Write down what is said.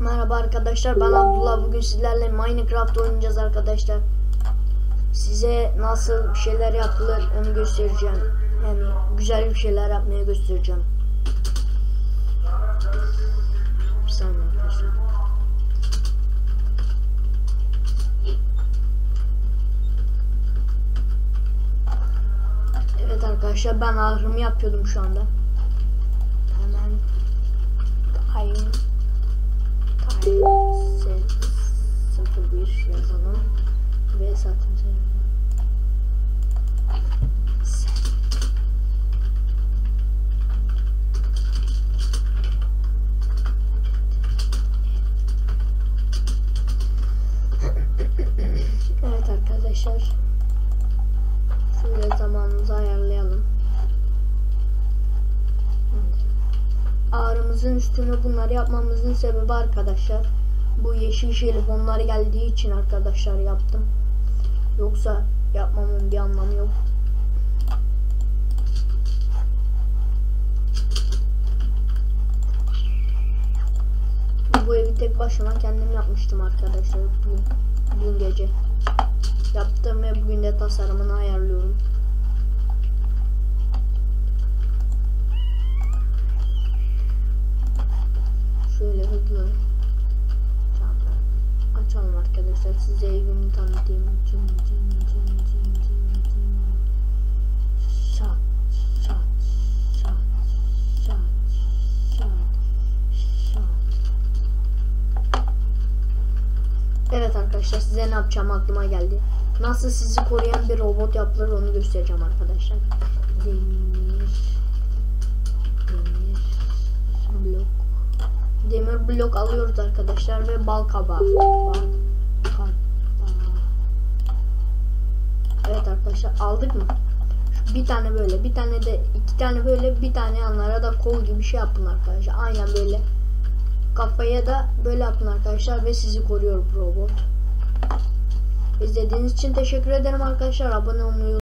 Merhaba arkadaşlar ben Abdullah bugün sizlerle Minecraft oynayacağız arkadaşlar. Size nasıl şeyler yapılır onu göstereceğim. Yani güzel bir şeyler yapmaya göstereceğim. Bir saniye arkadaşlar. Evet arkadaşlar ben ağrımı yapıyordum şu anda. Arkadaşlar. Şöyle zamanımızı ayarlayalım. Ağrımızın üstüne bunları yapmamızın sebebi arkadaşlar. Bu yeşil jelibonlar geldiği için arkadaşlar yaptım. Yoksa yapmamın bir anlamı yok. Bu evi tek başıma kendim yapmıştım arkadaşlar. Bugün, bugün gece. Yaptım ve bugün de tasarımını ayarlıyorum. Şöyle hızlı. Açalım arkadaşlar. Size evimi tanıtayım. Şat şat şat. Evet arkadaşlar size ne yapacağım aklıma geldi. Nasıl sizi koruyan bir robot yapılır onu göstereceğim arkadaşlar. Demir demir blok demir blok alıyoruz arkadaşlar ve bal kabağı. Evet arkadaşlar aldık mı? Bir tane böyle, bir tane de iki tane böyle, bir tane yanlara da kol gibi şey yapın arkadaşlar. Aynen böyle. Kafaya da böyle yapın arkadaşlar ve sizi koruyor robot. İzlediğiniz için teşekkür ederim arkadaşlar. Abone olmayı